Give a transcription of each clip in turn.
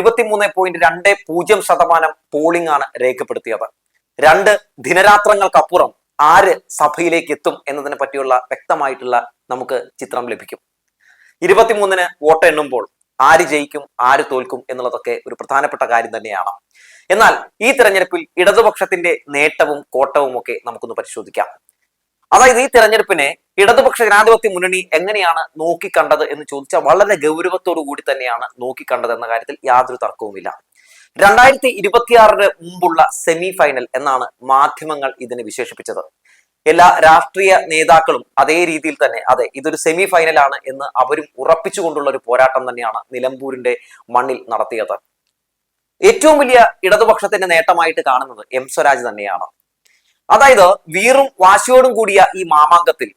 ഇരുപത്തിമൂന്ന് പോയിന്റ് രണ്ട് പൂജ്യം ശതമാനം പോളിംഗ് ആണ് രേഖപ്പെടുത്തിയത്. രണ്ട് ദിനരാത്രങ്ങൾക്കപ്പുറം ആര് സഭയിലേക്ക് എത്തും എന്നതിനെ പറ്റിയുള്ള വ്യക്തമായിട്ടുള്ള നമുക്ക് ചിത്രം ലഭിക്കും. ഇരുപത്തിമൂന്നിന് വോട്ട് എണ്ണുമ്പോൾ ആര് ജയിക്കും ആര് തോൽക്കും എന്നുള്ളതൊക്കെ ഒരു പ്രധാനപ്പെട്ട കാര്യം തന്നെയാണ്. എന്നാൽ ഈ തെരഞ്ഞെടുപ്പിൽ ഇടതുപക്ഷത്തിന്റെ നേട്ടവും കോട്ടവും ഒക്കെ നമുക്കൊന്ന് പരിശോധിക്കാം. അതായത് ഈ തെരഞ്ഞെടുപ്പിനെ ഇടതുപക്ഷ ജനാധിപത്യ മുന്നണി എങ്ങനെയാണ് നോക്കിക്കണ്ടത് എന്ന് ചോദിച്ചാൽ വളരെ ഗൗരവത്തോടു കൂടി തന്നെയാണ് നോക്കിക്കണ്ടത് എന്ന കാര്യത്തിൽ യാതൊരു തർക്കവുമില്ല. രണ്ടായിരത്തി ഇരുപത്തിയാറിന് മുമ്പുള്ള സെമി ഫൈനൽ എന്നാണ് മാധ്യമങ്ങൾ ഇതിനെ വിശേഷിപ്പിച്ചത്. എല്ലാ രാഷ്ട്രീയ നേതാക്കളും അതേ രീതിയിൽ തന്നെ അതെ ഇതൊരു സെമി ഫൈനലാണ് എന്ന് അവരും ഉറപ്പിച്ചുകൊണ്ടുള്ള ഒരു പോരാട്ടം തന്നെയാണ് നിലമ്പൂരിന്റെ മണ്ണിൽ നടത്തിയത്. ഏറ്റവും വലിയ ഇടതുപക്ഷത്തിന്റെ നേട്ടമായിട്ട് കാണുന്നത് എം സ്വരാജ് തന്നെയാണ്. അതായത് വീറും വാശിയോടും കൂടിയ ഈ മാമാങ്കത്തിൽ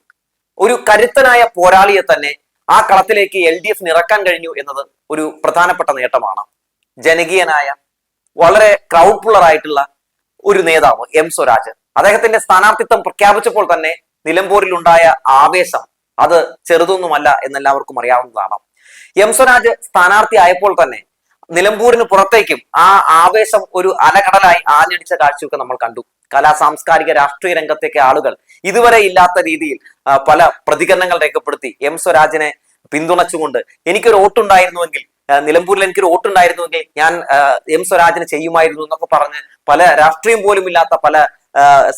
ഒരു കരുത്തനായ പോരാളിയെ തന്നെ ആ കളത്തിലേക്ക് എൽ ഡി എഫ് നിറക്കാൻ കഴിഞ്ഞു എന്നത് ഒരു പ്രധാനപ്പെട്ട നേട്ടമാണ്. ജനകീയനായ വളരെ ക്രൗഡ് ആയിട്ടുള്ള ഒരു നേതാവ് എം സ്വരാജ്. അദ്ദേഹത്തിന്റെ സ്ഥാനാർത്ഥിത്വം പ്രഖ്യാപിച്ചപ്പോൾ തന്നെ നിലമ്പൂരിൽ ഉണ്ടായ ആവേശം അത് ചെറുതൊന്നുമല്ല എന്നെല്ലാവർക്കും അറിയാവുന്നതാണ്. എം സ്വരാജ് സ്ഥാനാർത്ഥി ആയപ്പോൾ തന്നെ നിലമ്പൂരിന് പുറത്തേക്കും ആ ആവേശം ഒരു അലകടലായി ആഞ്ഞടിച്ച കാഴ്ചയൊക്കെ നമ്മൾ കണ്ടു. കലാ സാംസ്കാരിക രാഷ്ട്രീയ രംഗത്തേക്ക് ആളുകൾ ഇതുവരെ ഇല്ലാത്ത രീതിയിൽ പല പ്രതികരണങ്ങൾ രേഖപ്പെടുത്തി എം സ്വരാജിനെ പിന്തുണച്ചുകൊണ്ട് എനിക്കൊരു വോട്ടുണ്ടായിരുന്നുവെങ്കിൽ നിലമ്പൂരിൽ എനിക്കൊരു വോട്ടുണ്ടായിരുന്നുവെങ്കിൽ ഞാൻ എം സ്വരാജിന് ചെയ്യുമായിരുന്നു എന്നൊക്കെ പറഞ്ഞ് പല രാഷ്ട്രീയം പോലും ഇല്ലാത്ത പല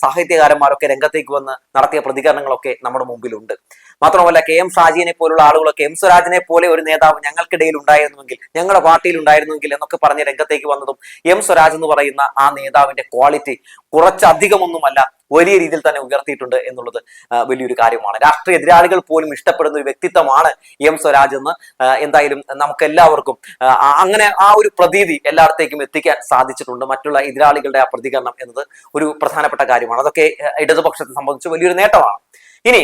സാഹിത്യകാരന്മാരൊക്കെ രംഗത്തേക്ക് വന്ന് നടത്തിയ പ്രതികരണങ്ങളൊക്കെ നമ്മുടെ മുമ്പിലുണ്ട്. മാത്രമല്ല കെ എം ഷാജിനെ പോലുള്ള ആളുകളൊക്കെ എം സ്വരാജിനെ പോലെ ഒരു നേതാവ് ഞങ്ങൾക്കിടയിൽ ഉണ്ടായിരുന്നുവെങ്കിൽ ഞങ്ങളുടെ പാർട്ടിയിൽ ഉണ്ടായിരുന്നുവെങ്കിൽ എന്നൊക്കെ പറഞ്ഞ് രംഗത്തേക്ക് വന്നതും എം സ്വരാജ് എന്ന് പറയുന്ന ആ നേതാവിന്റെ ക്വാളിറ്റി കുറച്ചധികമൊന്നുമല്ല വലിയ രീതിയിൽ തന്നെ ഉയർത്തിയിട്ടുണ്ട് എന്നുള്ളത് വലിയൊരു കാര്യമാണ്. രാഷ്ട്രീയ എതിരാളികൾ പോലും ഇഷ്ടപ്പെടുന്ന ഒരു വ്യക്തിത്വമാണ് എം സ്വരാജ് എന്ന് എന്തായാലും നമുക്ക് എല്ലാവർക്കും അങ്ങനെ ആ ഒരു പ്രതീതി എല്ലായിടത്തേക്കും എത്തിക്കാൻ സാധിച്ചിട്ടുണ്ട്. മറ്റുള്ള എതിരാളികളുടെ ആ പ്രതികരണം എന്നത് ഒരു പ്രധാനപ്പെട്ട കാര്യമാണ്. അതൊക്കെ ഇടതുപക്ഷത്തെ സംബന്ധിച്ച് വലിയൊരു നേട്ടമാണ്. ഇനി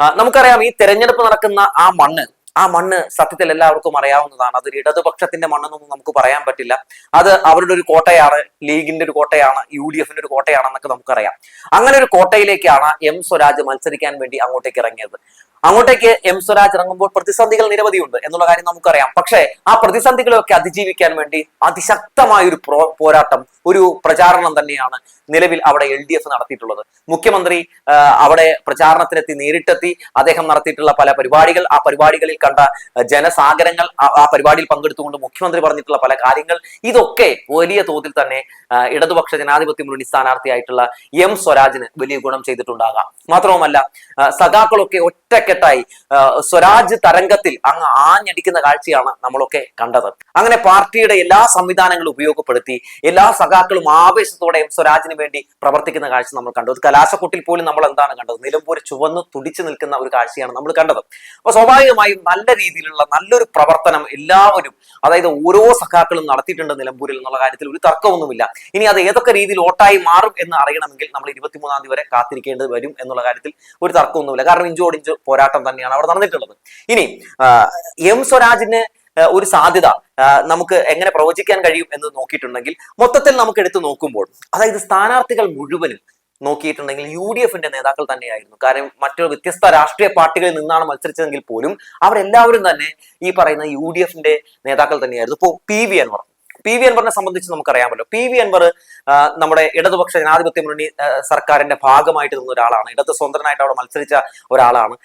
നമുക്കറിയാം ഈ തെരഞ്ഞെടുപ്പ് നടക്കുന്ന ആ മണ്ണ് ആ മണ്ണ് സത്യത്തിൽ എല്ലാവർക്കും അറിയാവുന്നതാണ്. അതൊരു ഇടതുപക്ഷത്തിന്റെ മണ്ണെന്നൊന്നും നമുക്ക് പറയാൻ പറ്റില്ല. അത് അവരുടെ ഒരു കോട്ടയാണ് ലീഗിന്റെ ഒരു കോട്ടയാണ് യു ഡി എഫിന്റെ ഒരു കോട്ടയാണെന്നൊക്കെ നമുക്കറിയാം. അങ്ങനെ ഒരു കോട്ടയിലേക്കാണ് എം സ്വരാജ് മത്സരിക്കാൻ വേണ്ടി അങ്ങോട്ടേക്ക് ഇറങ്ങിയത്. അങ്ങോട്ടേക്ക് എം സ്വരാജ് ഇറങ്ങുമ്പോൾ പ്രതിസന്ധികൾ നിരവധിയുണ്ട് എന്നുള്ള കാര്യം നമുക്കറിയാം. പക്ഷേ ആ പ്രതിസന്ധികളെയൊക്കെ അതിജീവിക്കാൻ വേണ്ടി അതിശക്തമായ ഒരു പോരാട്ടം ഒരു പ്രചാരണം തന്നെയാണ് നിലവിൽ അവിടെ എൽ ഡി എഫ് നടത്തിയിട്ടുള്ളത്. മുഖ്യമന്ത്രി അവിടെ പ്രചാരണത്തിനെത്തി നേരിട്ടെത്തി അദ്ദേഹം നടത്തിയിട്ടുള്ള പല പരിപാടികൾ ആ പരിപാടികളിൽ കണ്ട ജനസാഗരങ്ങൾ ആ- പരിപാടിയിൽ പങ്കെടുത്തുകൊണ്ട് മുഖ്യമന്ത്രി പറഞ്ഞിട്ടുള്ള പല കാര്യങ്ങൾ ഇതൊക്കെ വലിയ തോതിൽ തന്നെ ഇടതുപക്ഷ ജനാധിപത്യ മുന്നണി സ്ഥാനാർത്ഥിയായിട്ടുള്ള എം സ്വരാജിന് വലിയ ഗുണം ചെയ്തിട്ടുണ്ടാകാം. മാത്രവുമല്ല സഖാക്കളൊക്കെ സഖാക്കളൊക്കെ ഒറ്റക്കെട്ടായി സ്വരാജ് തരംഗത്തിൽ അങ്ങ് ആഞ്ഞടിക്കുന്ന കാഴ്ചയാണ് നമ്മളൊക്കെ കണ്ടത്. അങ്ങനെ പാർട്ടിയുടെ എല്ലാ സംവിധാനങ്ങളും ഉപയോഗപ്പെടുത്തി എല്ലാ സഖാക്കളും ആവേശത്തോടെയും സ്വരാജിന് വേണ്ടി പ്രവർത്തിക്കുന്ന കാഴ്ച നമ്മൾ കണ്ടു. ഒരു കലാശക്കുട്ടിൽ പോലും നമ്മൾ എന്താണ് കണ്ടത്? നിലമ്പൂർ ചുവന്ന് തുടിച്ചു നിൽക്കുന്ന ഒരു കാഴ്ചയാണ് നമ്മൾ കണ്ടത്. അപ്പൊ സ്വാഭാവികമായും നല്ല രീതിയിലുള്ള നല്ലൊരു പ്രവർത്തനം എല്ലാവരും അതായത് ഓരോ സഖാക്കളും നടത്തിയിട്ടുണ്ട് നിലമ്പൂരിൽ എന്നുള്ള കാര്യത്തിൽ ഒരു തർക്കമൊന്നുമില്ല. ഇനി അത് ഏതൊക്കെ രീതിയിൽ ഓട്ടായി മാറും എന്ന് അറിയണമെങ്കിൽ നമ്മൾ ഇരുപത്തിമൂന്നാം തീയതി വരെ കാത്തിരിക്കേണ്ടത് വരും എന്നുള്ള കാര്യത്തിൽ ഒരു തർക്കമൊന്നുമില്ല. കാരണം ഇഞ്ചോടിഞ്ച് പോരാട്ടം തന്നെയാണ് അവിടെ നടന്നിട്ടുള്ളത്. ഇനി എം സ്വരാജിന് ഒരു സാധ്യത നമുക്ക് എങ്ങനെ പ്രവചിക്കാൻ കഴിയും എന്ന് നോക്കിയിട്ടുണ്ടെങ്കിൽ മൊത്തത്തിൽ നമുക്ക് എടുത്തു നോക്കുമ്പോൾ അതായത് സ്ഥാനാർത്ഥികൾ മുഴുവനും നോക്കിയിട്ടുണ്ടെങ്കിൽ യു ഡി എഫിന്റെ നേതാക്കൾ തന്നെയായിരുന്നു. കാരണം മറ്റു വ്യത്യസ്ത രാഷ്ട്രീയ പാർട്ടികളിൽ നിന്നാണ് മത്സരിച്ചതെങ്കിൽ പോലും അവരെല്ലാവരും തന്നെ ഈ പറയുന്ന യു ഡി എഫിന്റെ നേതാക്കൾ തന്നെയായിരുന്നു. ഇപ്പോൾ P V Anvar P V അൻവറിനെ സംബന്ധിച്ച് നമുക്കറിയാമല്ലോ. പി വി അൻവർ നമ്മുടെ ഇടതുപക്ഷ ജനാധിപത്യ മുന്നണി സർക്കാരിന്റെ ഭാഗമായിട്ട് നിന്ന ഒരാളാണ്. ഇടത് സ്വതന്ത്രനായിട്ട് അവിടെ മത്സരിച്ച ഒരാളാണ്.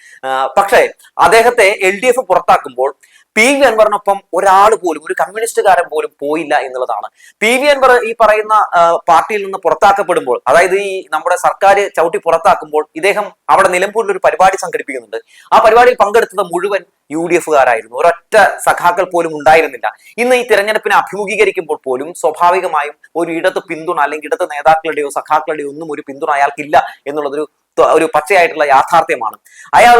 പക്ഷേ അദ്ദേഹത്തെ എൽ ഡി എഫ് പുറത്താക്കുമ്പോൾ പി വി അൻവറിനൊപ്പം ഒരാൾ പോലും ഒരു കമ്മ്യൂണിസ്റ്റുകാരൻ പോലും പോയില്ല എന്നുള്ളതാണ്. പി വി അൻവർ ഈ പറയുന്ന പാർട്ടിയിൽ നിന്ന് പുറത്താക്കപ്പെടുമ്പോൾ അതായത് ഈ നമ്മുടെ സർക്കാർ ചവിട്ടി പുറത്താക്കുമ്പോൾ ഇദ്ദേഹം അവിടെ നിലമ്പൂരിൽ ഒരു പരിപാടി സംഘടിപ്പിക്കുന്നുണ്ട്. ആ പരിപാടിയിൽ പങ്കെടുത്തത് മുഴുവൻ യു ഡി എഫുകാരായിരുന്നു. ഒരൊറ്റ സഖാക്കൾ പോലും ഉണ്ടായിരുന്നില്ല. ഇന്ന് ഈ തിരഞ്ഞെടുപ്പിനെ അഭിമുഖീകരിക്കുമ്പോൾ പോലും സ്വാഭാവികമായും ഒരു ഇടത്ത് പിന്തുണ അല്ലെങ്കിൽ ഇടത്ത് നേതാക്കളുടെയോ സഖാക്കളുടെയോ ഒന്നും ഒരു പിന്തുണ അയാൾക്കില്ല എന്നുള്ളതൊരു ഒരു പച്ചയായിട്ടുള്ള യാഥാർത്ഥ്യമാണ്. അയാൾ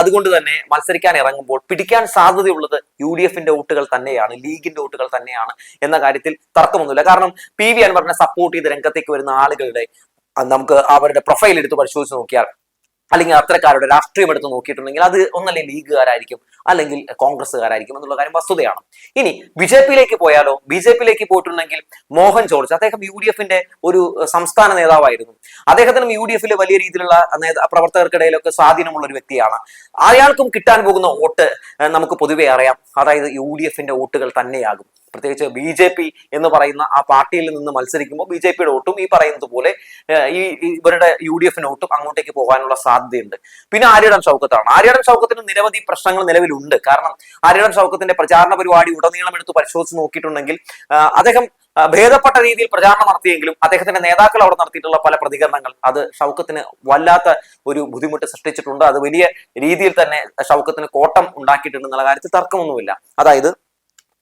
അതുകൊണ്ട് തന്നെ മത്സരിക്കാൻ ഇറങ്ങുമ്പോൾ പിടിക്കാൻ സാധ്യതയുള്ളത് യു ഡി എഫിന്റെ വോട്ടുകൾ തന്നെയാണ് ലീഗിന്റെ വോട്ടുകൾ തന്നെയാണ് എന്ന കാര്യത്തിൽ തർക്കമൊന്നുമില്ല. കാരണം പി വി അൻവറിനെ സപ്പോർട്ട് ചെയ്ത് രംഗത്തേക്ക് വരുന്ന ആളുകളുടെ നമുക്ക് അവരുടെ പ്രൊഫൈൽ എടുത്ത് പരിശോധിച്ച് നോക്കിയാൽ അല്ലെങ്കിൽ അത്തരക്കാരുടെ രാഷ്ട്രീയം എടുത്ത് നോക്കിയിട്ടുണ്ടെങ്കിൽ അത് ഒന്നല്ലെങ്കിൽ ലീഗുകാരായിരിക്കും അല്ലെങ്കിൽ കോൺഗ്രസ്സുകാരായിരിക്കും എന്നുള്ള കാര്യം വസ്തുതയാണ്. ഇനി ബി ജെ പിയിലേക്ക് പോയാലോ? ബി ജെ പിയിലേക്ക് പോയിട്ടുണ്ടെങ്കിൽ മോഹൻ ജോർജ് അദ്ദേഹം യു ഡി എഫിന്റെ ഒരു സംസ്ഥാന നേതാവായിരുന്നു. അദ്ദേഹത്തിനും യു ഡി എഫിലെ വലിയ രീതിയിലുള്ള പ്രവർത്തകർക്കിടയിലൊക്കെ സ്വാധീനമുള്ള ഒരു വ്യക്തിയാണ്. അയാൾക്കും കിട്ടാൻ പോകുന്ന വോട്ട് നമുക്ക് പൊതുവെ അറിയാം. അതായത് യു ഡി എഫിന്റെ വോട്ടുകൾ തന്നെയാകും. പ്രത്യേകിച്ച് ബി ജെ പി എന്ന് പറയുന്ന ആ പാർട്ടിയിൽ നിന്ന് മത്സരിക്കുമ്പോൾ ബി ജെ പിയുടെ വോട്ടും ഈ പറയുന്നത് പോലെ ഈ ഇവരുടെ യു ഡി എഫിന് വോട്ടും അങ്ങോട്ടേക്ക് പോകാനുള്ള സാധ്യതയുണ്ട്. പിന്നെ ആര്യടൻ ഷൗക്കത്താണ് ആര്യടൻ ഷൗക്കത്തിന് നിരവധി പ്രശ്നങ്ങൾ നിലവിലുണ്ട്. കാരണം ആര്യടൻ ഷൗക്കത്തിന്റെ പ്രചാരണ പരിപാടി ഉടനീളം എടുത്ത് പരിശോധിച്ച് നോക്കിയിട്ടുണ്ടെങ്കിൽ അദ്ദേഹം ഭേദപ്പെട്ട രീതിയിൽ പ്രചാരണം നടത്തിയെങ്കിലും അദ്ദേഹത്തിന്റെ നേതാക്കൾ അവിടെ നടത്തിയിട്ടുള്ള പല പ്രതികരണങ്ങൾ അത് ഷൗക്കത്തിന് വല്ലാത്ത ഒരു ബുദ്ധിമുട്ട് സൃഷ്ടിച്ചിട്ടുണ്ട്. അത് വലിയ രീതിയിൽ തന്നെ ഷൗക്കത്തിന് കോട്ടം ഉണ്ടാക്കിയിട്ടുണ്ട് എന്നുള്ള കാര്യത്തിൽ തർക്കമൊന്നുമില്ല. അതായത്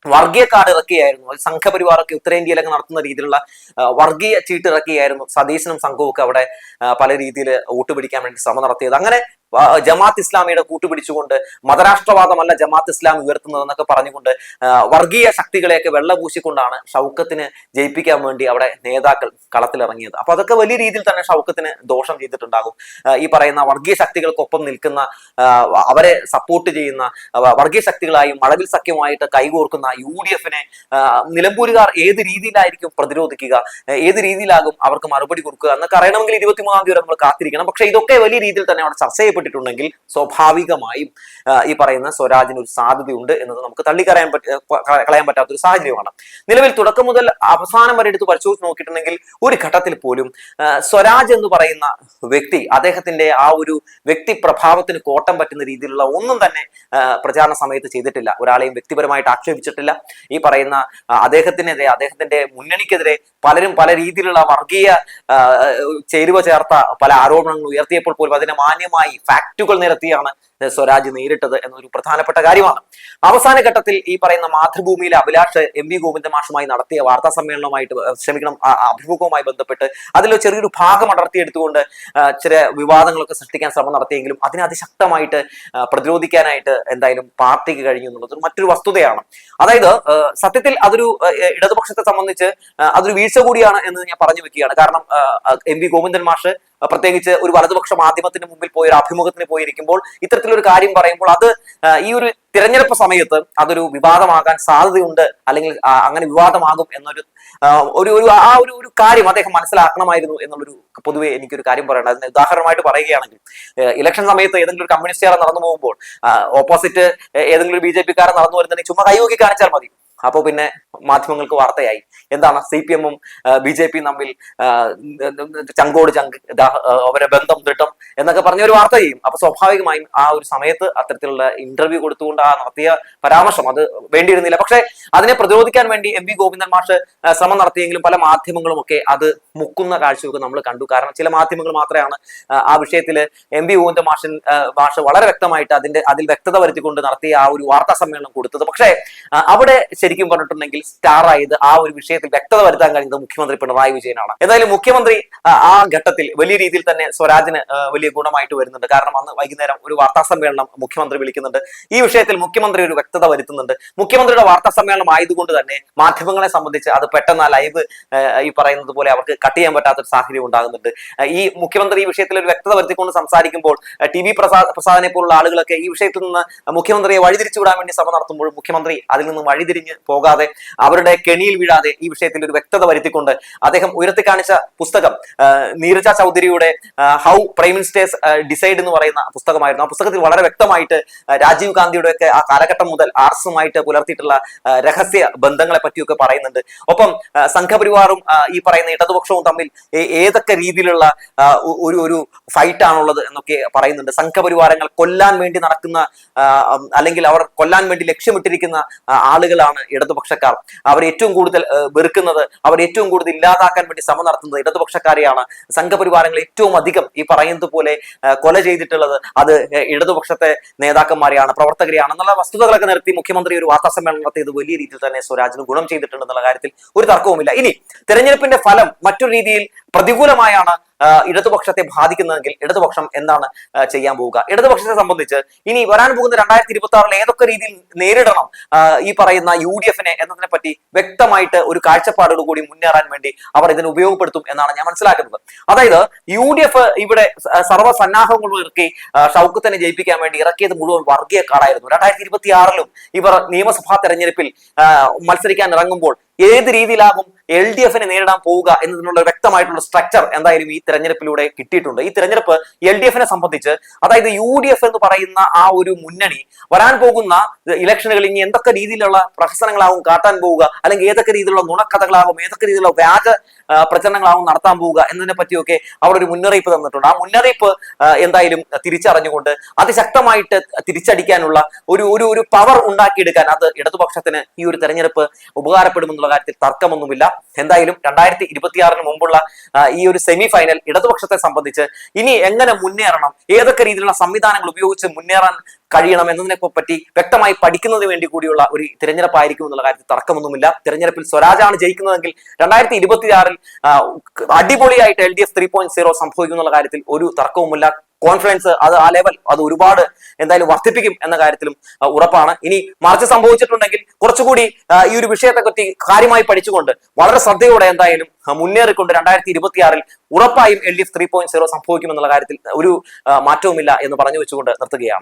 വർഗീയ കാർഡ് ഇറക്കിയായിരുന്നു. സംഘപരിവാറൊക്കെ ഉത്തരേന്ത്യയിലൊക്കെ നടത്തുന്ന രീതിയിലുള്ള വർഗീയ ചീട്ട് ഇറക്കിയായിരുന്നു. സതീശനും സംഘവും ഒക്കെ അവിടെ പല രീതിയിൽ വോട്ട് പിടിക്കാൻ വേണ്ടി ശ്രമം നടത്തിയത്. അങ്ങനെ ജമാഅത്ത് ഇസ്ലാമിയുടെ കൂട്ടുപിടിച്ചുകൊണ്ട് മതരാഷ്ട്രവാദമല്ല ജമാത്ത് ഇസ്ലാം ഉയർത്തുന്നത് എന്നൊക്കെ പറഞ്ഞുകൊണ്ട് വർഗീയ ശക്തികളെയൊക്കെ വെള്ളപൂശിക്കൊണ്ടാണ് ഷൗക്കത്തിന് ജയിപ്പിക്കാൻ വേണ്ടി അവിടെ നേതാക്കൾ കളത്തിലിറങ്ങിയത്. അപ്പൊ അതൊക്കെ വലിയ രീതിയിൽ തന്നെ ഷൗക്കത്തിന് ദോഷം ചെയ്തിട്ടുണ്ടാകും. ഈ പറയുന്ന വർഗീയ ശക്തികൾക്കൊപ്പം നിൽക്കുന്ന അവരെ സപ്പോർട്ട് ചെയ്യുന്ന വർഗീയ ശക്തികളായും മഴവിൽ സഖ്യമായിട്ട് കൈകോർക്കുന്ന യു ഡി എഫിനെ നിലമ്പൂരുകാർ ഏത് രീതിയിലായിരിക്കും പ്രതിരോധിക്കുക ഏത് രീതിയിലാകും അവർക്ക് മറുപടി കൊടുക്കുക എന്നൊക്കെ അറിയണമെങ്കിൽ ഇരുപത്തിമൂന്നാം തീയതി നമ്മൾ കാത്തിരിക്കണം. പക്ഷെ ഇതൊക്കെ വലിയ രീതിയിൽ തന്നെ അവിടെ ചർച്ച ചെയ്യപ്പെട്ടിട്ടുണ്ടെങ്കിൽ സ്വാഭാവികമായും ഈ പറയുന്ന സ്വരാജിന് ഒരു സാധ്യതയുണ്ട് എന്നത് നമുക്ക് തള്ളിക്കളയാൻ പറ്റ കളയാൻ പറ്റാത്ത ഒരു സാഹചര്യമാണ്. നിലവിൽ തുടക്കം മുതൽ അവസാനം വരെ എടുത്ത് പരിശോധിച്ച് നോക്കിയിട്ടുണ്ടെങ്കിൽ ഒരു ഘട്ടത്തിൽ പോലും സ്വരാജ് എന്ന് പറയുന്ന വ്യക്തി അദ്ദേഹത്തിന്റെ ആ ഒരു വ്യക്തി പ്രഭാവത്തിന് കോട്ടം പറ്റുന്ന രീതിയിലുള്ള ഒന്നും തന്നെ പ്രചാരണ സമയത്ത് ചെയ്തിട്ടില്ല. ഒരാളെയും വ്യക്തിപരമായിട്ട് ആക്ഷേപിച്ചിട്ടില്ല. ഈ പറയുന്ന അദ്ദേഹത്തിനെതിരെ അദ്ദേഹത്തിന്റെ മുന്നണിക്കെതിരെ പലരും പല രീതിയിലുള്ള വർഗീയ ചേരുവ ചേർത്ത പല ആരോപണങ്ങൾ ഉയർത്തിയപ്പോൾ പോലും അതിനെ മാന്യമായി ഫാക്റ്റുകൾ നിരത്തിയാണ് സ്വരാജ് നേരിട്ടത് എന്നൊരു പ്രധാനപ്പെട്ട കാര്യമാണ്. അവസാന ഘട്ടത്തിൽ ഈ പറയുന്ന മാതൃഭൂമിയിലെ അഭിലാഷ് എം വി ഗോവിന്ദ മാഷുമായി നടത്തിയ വാർത്താ സമ്മേളനവുമായിട്ട് ക്ഷമിക്കണം അഭിമുഖവുമായി ബന്ധപ്പെട്ട് അതിൽ ചെറിയൊരു ഭാഗം അടർത്തിയെടുത്തുകൊണ്ട് ചില വിവാദങ്ങളൊക്കെ സൃഷ്ടിക്കാൻ ശ്രമം നടത്തിയെങ്കിലും അതിനെ അതിശക്തമായിട്ട് പ്രതിരോധിക്കാനായിട്ട് എന്തായാലും പാർട്ടിക്ക് കഴിഞ്ഞു എന്നുള്ളത് മറ്റൊരു വസ്തുതയാണ്. അതായത് സത്യത്തിൽ അതൊരു ഇടതുപക്ഷത്തെ സംബന്ധിച്ച് അതൊരു വീഴ്ച കൂടിയാണ് എന്ന് ഞാൻ പറഞ്ഞു വെക്കുകയാണ്. കാരണം എം വി ഗോവിന്ദൻ മാഷ് പ്രത്യേകിച്ച് ഒരു വലതുപക്ഷ മാധ്യമത്തിന് മുമ്പിൽ പോയി ഒരു അഭിമുഖത്തിന് പോയിരിക്കുമ്പോൾ ഇത്തരത്തിലൊരു കാര്യം പറയുമ്പോൾ അത് ഈ ഒരു തിരഞ്ഞെടുപ്പ് സമയത്ത് അതൊരു വിവാദമാകാൻ സാധ്യതയുണ്ട് അല്ലെങ്കിൽ അങ്ങനെ വിവാദമാകും എന്നൊരു ഒരു ഒരു ആ ഒരു ഒരു കാര്യം അദ്ദേഹം മനസ്സിലാക്കണമായിരുന്നു എന്നുള്ളൊരു പൊതുവെ എനിക്കൊരു കാര്യം പറയണം അതിന് ഉദാഹരണമായിട്ട് പറയുകയാണെങ്കിൽ ഇലക്ഷൻ സമയത്ത് ഏതെങ്കിലും ഒരു കമ്മ്യൂണിസ്റ്റുകാരൻ നടന്നു പോകുമ്പോൾ ഓപ്പോസിറ്റ് ഏതെങ്കിലും ഒരു ബി ജെ പിക്കാരൻ നടന്നു വരുന്നുണ്ടെങ്കിൽ ചുമ്മാ കൈയോക്കി കാണിച്ചാൽ മതി. അപ്പോൾ പിന്നെ മാധ്യമങ്ങൾക്ക് വാർത്തയായി. എന്താണ്? സി പി എമ്മും ബി ജെ പിയും തമ്മിൽ ചങ്കോട് ചങ്ക് അവരെ ബന്ധം ദൃഢം എന്നൊക്കെ പറഞ്ഞ ഒരു വാർത്ത ചെയ്യും. അപ്പൊ സ്വാഭാവികമായും ആ ഒരു സമയത്ത് അത്തരത്തിലുള്ള ഇന്റർവ്യൂ കൊടുത്തുകൊണ്ട് ആ നടത്തിയ പരാമർശം അത് വേണ്ടിയിരുന്നില്ല. പക്ഷേ അതിനെ പ്രതിരോധിക്കാൻ വേണ്ടി എം വി ഗോവിന്ദൻ മാഷ് ശ്രമം നടത്തിയെങ്കിലും പല മാധ്യമങ്ങളും ഒക്കെ അത് മുക്കുന്ന കാഴ്ചയൊക്കെ നമ്മൾ കണ്ടു. കാരണം ചില മാധ്യമങ്ങൾ മാത്രമാണ് ആ, വിഷയത്തിൽ എം വി ഗോവിന്ദൻ മാഷൻ മാഷ് വളരെ വ്യക്തമായിട്ട് അതിന്റെ അതിൽ വ്യക്തത വരുത്തിക്കൊണ്ട് നടത്തിയ ആ ഒരു വാർത്താ സമ്മേളനം കൊടുത്തത്. പക്ഷേ അവിടെ ശരിക്കും പറഞ്ഞിട്ടുണ്ടെങ്കിൽ സ്റ്റാർ ആയത് ആ ഒരു വിഷയത്തിൽ വ്യക്തത വരുത്താൻ കഴിഞ്ഞത് മുഖ്യമന്ത്രി പിണറായി വിജയനാണ്. എന്തായാലും മുഖ്യമന്ത്രി ആ, ഘട്ടത്തിൽ വലിയ രീതിയിൽ തന്നെ സ്വരാജിന് വലിയ ഗുണമായിട്ട് വരുന്നുണ്ട്. കാരണം അന്ന് വൈകുന്നേരം ഒരു വാർത്താ സമ്മേളനം മുഖ്യമന്ത്രി വിളിക്കുന്നുണ്ട്. ഈ വിഷയത്തിൽ മുഖ്യമന്ത്രി ഒരു വ്യക്തത വരുത്തുന്നുണ്ട്. മുഖ്യമന്ത്രിയുടെ വാർത്താ സമ്മേളനം ആയതുകൊണ്ട് തന്നെ മാധ്യമങ്ങളെ സംബന്ധിച്ച് അത് പെട്ടെന്ന് ലൈവ് ഈ പറയുന്നത് പോലെ അവർക്ക് കട്ട് ചെയ്യാൻ പറ്റാത്ത ഒരു സാഹചര്യം ഉണ്ടാകുന്നുണ്ട്. ഈ മുഖ്യമന്ത്രി ഈ വിഷയത്തിൽ ഒരു വ്യക്തത വരുത്തിക്കൊണ്ട് സംസാരിക്കുമ്പോൾ ടി വി പ്രസാദ് പ്രസാദിനെ പോലുള്ള ആളുകളൊക്കെ ഈ വിഷയത്തിൽ നിന്ന് മുഖ്യമന്ത്രിയെ വഴിതിരിച്ചു വിടാൻ വേണ്ടി ശ്രമം നടത്തുമ്പോൾ മുഖ്യമന്ത്രി അതിൽ നിന്ന് വഴിതിരിഞ്ഞ് പോകാതെ അവരുടെ കെണിയിൽ വീഴാതെ ഈ വിഷയത്തിൽ ഒരു വ്യക്തത വരുത്തിക്കൊണ്ട് അദ്ദേഹം ഉയർത്തി കാണിച്ച പുസ്തകം നീരജ ചൗധരിയുടെ ഹൗ പ്രൈം മിനിസ്റ്റേഴ്സ് ഡിസൈഡ് എന്ന് പറയുന്ന പുസ്തകമായിരുന്നു. ആ പുസ്തകത്തിൽ വളരെ വ്യക്തമായിട്ട് രാജീവ് ഗാന്ധിയുടെ ഒക്കെ ആ കാലഘട്ടം മുതൽ ആർസുമായിട്ട് പുലർത്തിയിട്ടുള്ള രഹസ്യ ബന്ധങ്ങളെ പറ്റിയൊക്കെ പറയുന്നുണ്ട്. ഒപ്പം സംഘപരിവാറും ഈ പറയുന്ന ഇടതുപക്ഷവും തമ്മിൽ ഏതൊക്കെ രീതിയിലുള്ള ഒരു ഒരു ഫൈറ്റ് ആണുള്ളത് എന്നൊക്കെ പറയുന്നുണ്ട്. സംഘപരിവാരങ്ങൾ കൊല്ലാൻ വേണ്ടി നടക്കുന്ന അല്ലെങ്കിൽ അവർ കൊല്ലാൻ വേണ്ടി ലക്ഷ്യമിട്ടിരിക്കുന്ന ആളുകളാണ് ഇടതുപക്ഷക്കാർ. അവർ ഏറ്റവും കൂടുതൽ വെറുക്കുന്നത് അവർ ഏറ്റവും കൂടുതൽ ഇല്ലാതാക്കാൻ വേണ്ടി ശ്രമം നടത്തുന്നത് ഇടതുപക്ഷക്കാരെയാണ്. സംഘപരിവാരങ്ങൾ ഏറ്റവും അധികം ഈ പറയുന്നത് പോലെ കൊല ചെയ്തിട്ടുള്ളത് അത് ഇടതുപക്ഷത്തെ നേതാക്കന്മാരെയാണ് പ്രവർത്തകരെയാണ് എന്നുള്ള വസ്തുതകളൊക്കെ നിരത്തി മുഖ്യമന്ത്രി ഒരു വാർത്താ സമ്മേളനം നടത്തിയത് വലിയ രീതിയിൽ തന്നെ സ്വരാജിന് ഗുണം ചെയ്തിട്ടുണ്ട് എന്നുള്ള കാര്യത്തിൽ ഒരു തർക്കവുമില്ല. ഇനി തെരഞ്ഞെടുപ്പിന്റെ ഫലം മറ്റൊരു രീതിയിൽ പ്രതികൂലമായാണ് ഇടതുപക്ഷത്തെ ബാധിക്കുന്നതെങ്കിൽ ഇടതുപക്ഷം എന്താണ് ചെയ്യാൻ പോവുക? ഇടതുപക്ഷത്തെ സംബന്ധിച്ച് ഇനി വരാൻ പോകുന്ന രണ്ടായിരത്തി ഇരുപത്തി ആറിൽ ഏതൊക്കെ രീതിയിൽ നേരിടണം? ഈ പറയുന്ന യു ഡി എഫിനെ എന്നതിനെ പറ്റി വ്യക്തമായിട്ട് ഒരു കാഴ്ചപ്പാടോട് കൂടി മുന്നേറാൻ വേണ്ടി അവർ ഇതിനെ ഉപയോഗപ്പെടുത്തും എന്നാണ് ഞാൻ മനസ്സിലാക്കുന്നത്. അതായത് യു ഡി എഫ് ഇവിടെ സർവസന്നാഹങ്ങളും ഇറക്കി ഷൗക്കത്തിനെ ജയിപ്പിക്കാൻ വേണ്ടി ഇറക്കിയത് മുഴുവൻ വർഗീയ രണ്ടായിരത്തി ഇരുപത്തി ആറിലും ഇവർ നിയമസഭാ തെരഞ്ഞെടുപ്പിൽ മത്സരിക്കാൻ ഇറങ്ങുമ്പോൾ ഏത് രീതിയിലാകും എൽ ഡി എഫിനെ നേരിടാൻ പോവുക എന്നതിനുള്ള വ്യക്തമായിട്ടുള്ള സ്ട്രക്ചർ എന്തായാലും ഈ തെരഞ്ഞെടുപ്പിലൂടെ കിട്ടിയിട്ടുണ്ട്. ഈ തെരഞ്ഞെടുപ്പ് എൽ ഡി എഫിനെ സംബന്ധിച്ച് അതായത് യു ഡി എഫ് എന്ന് പറയുന്ന ആ ഒരു മുന്നണി വരാൻ പോകുന്ന ഇലക്ഷനുകൾ ഇനി എന്തൊക്കെ രീതിയിലുള്ള പ്രഹസനങ്ങളാവും കാട്ടാൻ പോവുക അല്ലെങ്കിൽ ഏതൊക്കെ രീതിയിലുള്ള നുണക്കഥകളാകും ഏതൊക്കെ രീതിയിലുള്ള വ്യാജ പ്രചരണങ്ങളാവും നടത്താൻ പോവുക എന്നതിനെ പറ്റിയൊക്കെ അവർ ഒരു മുന്നറിയിപ്പ് തന്നിട്ടുണ്ട്. ആ മുന്നറിയിപ്പ് എന്തായാലും തിരിച്ചറിഞ്ഞുകൊണ്ട് അതിശക്തമായിട്ട് തിരിച്ചടിക്കാനുള്ള ഒരു ഒരു ഒരു പവർ ഉണ്ടാക്കിയെടുക്കാൻ അത് ഇടതുപക്ഷത്തിന് ഈ ഒരു തെരഞ്ഞെടുപ്പ് ഉപകാരപ്പെടുമെന്നുള്ള കാര്യത്തിൽ തർക്കമൊന്നുമില്ല. എന്തായാലും രണ്ടായിരത്തി ഇരുപത്തിയാറിന് മുമ്പുള്ള ഈ ഒരു സെമി ഫൈനൽ ഇടതുപക്ഷത്തെ സംബന്ധിച്ച് ഇനി എങ്ങനെ മുന്നേറണം? ഏതൊക്കെ രീതിയിലുള്ള സംവിധാനങ്ങൾ ഉപയോഗിച്ച് മുന്നേറാൻ കഴിയണം എന്നതിനെ പറ്റി വ്യക്തമായി പഠിക്കുന്നതിന് വേണ്ടി കൂടിയുള്ള ഒരു തിരഞ്ഞെടുപ്പായിരിക്കും എന്നുള്ള കാര്യത്തിൽ തർക്കമൊന്നുമില്ല. തിരഞ്ഞെടുപ്പിൽ സ്വരാജാണ് ജയിക്കുന്നതെങ്കിൽ രണ്ടായിരത്തി ഇരുപത്തിയാറിൽ അടിപൊളിയായിട്ട് L D F three point zero സംഭവിക്കും എന്നുള്ള കാര്യത്തിൽ ഒരു തർക്കവുമില്ല. കോൺഫിഡൻസ് അത് ആ ലെവൽ അത് ഒരുപാട് എന്തായാലും വർദ്ധിപ്പിക്കും എന്ന കാര്യത്തിലും ഉറപ്പാണ്. ഇനി മറിച്ച് സംഭവിച്ചിട്ടുണ്ടെങ്കിൽ കുറച്ചുകൂടി ഈ ഒരു വിഷയത്തെ പറ്റി കാര്യമായി പഠിച്ചുകൊണ്ട് വളരെ ശ്രദ്ധയോടെ എന്തായാലും മുന്നേറിക്കൊണ്ട് രണ്ടായിരത്തി ഇരുപത്തിയാറിൽ ഉറപ്പായും L D F three point zero സംഭവിക്കുമെന്നുള്ള കാര്യത്തിൽ ഒരു മാറ്റവുമില്ല എന്ന് പറഞ്ഞു വെച്ചുകൊണ്ട് നിർത്തുകയാണ്.